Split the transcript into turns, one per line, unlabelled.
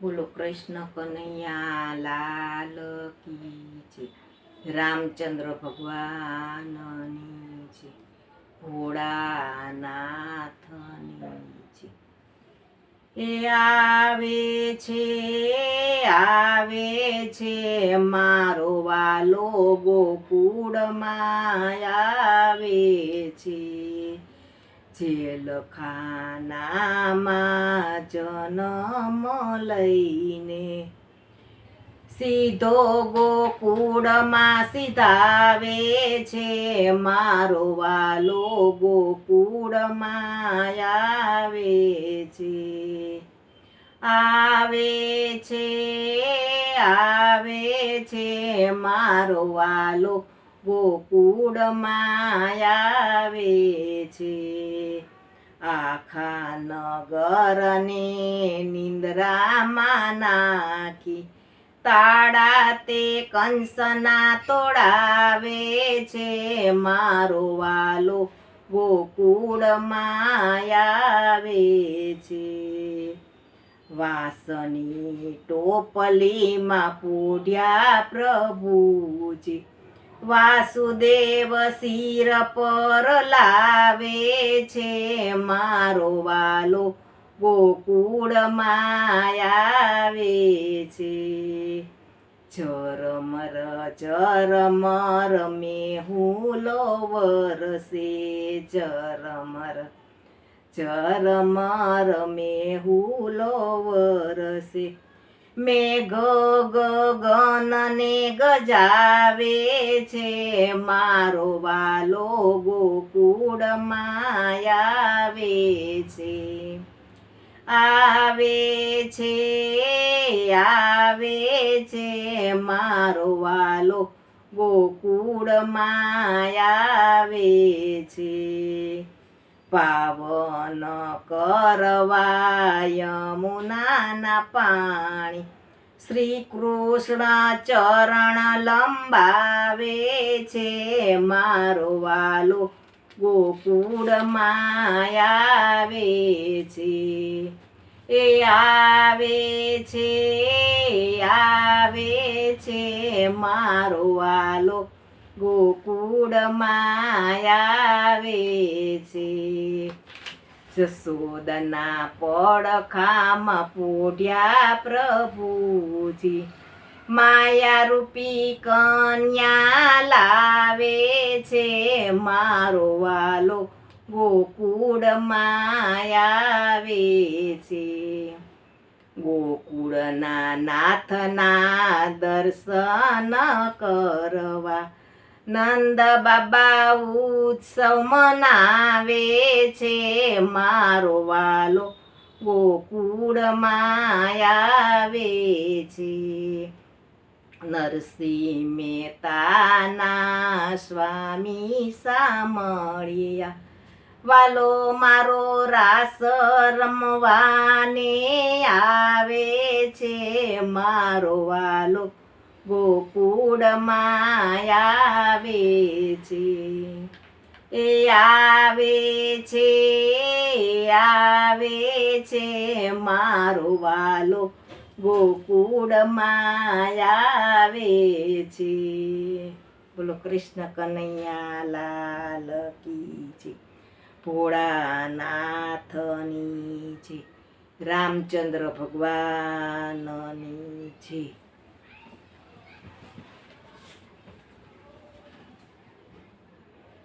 બોલો કૃષ્ણ કનૈયા, લાલ કી છે રામચંદ્ર ભગવાનની છે ભોળાનાથની છે એ આવે છે આવે છે મારો વાલો ગોકુળમાં. આવે છે. જેલખાનામાં જન્મ લઈને સીધો ગોકુળમાં સીધાવે છે મારો વાલો ગોકુળમાં આવે છે. આવે છે આવે છે મારો વાલો ગોકુળમાં આવે છે. આખા નગરને નિંદ્રામાં નાખી તાળા તે કંસના તોડાવે છે. મારો વાલો ગોકુળમાં આવે છે. વાસની ટોપલીમાં પોઢ્યા પ્રભુજી વાસુદેવ શિર પર લાવે છે મારો વાલો. ગોકુળ આવે છે. ઝરમર ઝરમર મેહુલો વરસે ઝરમર ઝરમર મેહુલો વરસે મેઘ ગગનને ગજાવે છે. મારો વાલો ગોકુળમાં આવે છે. આવે છે આવે છે. મારો વાલો ગોકુળમાં આવે છે. પાવન કરવા યમુનાના પાણી. શ્રી કૃષ્ણ ચરણ લંબાવે છે મારો વાલો. ગોકુળ આવે છે. એ આવે છે આવે છે મારો વાલો. ગોકુળમાં આવે છે જસોદના પડખામાં પોઢ્યા પ્રભુજી. માયારૂપી કન્યા લાવે છે મારો વાલો ગોકુળમાં આવે છે ગોકુળના નાથના દર્શન કરવા નંદ બાબા ઉત્સવ મનાવે છે મારો વાલો ગોકુળમાં આવે છે. નરસિંહ મહેતાના સ્વામી સામળિયા વાલો મારો રાસ રમવાને આવે છે મારો વાલો ગોકુળમાં આવે છે એ આવે છે આવે છે મારો વાલો ગોકુળમાં આવે છે બોલો કૃષ્ણ કનૈયા લાલ કી છે, ભોળાનાથની છે, રામચંદ્ર ભગવાનની છે.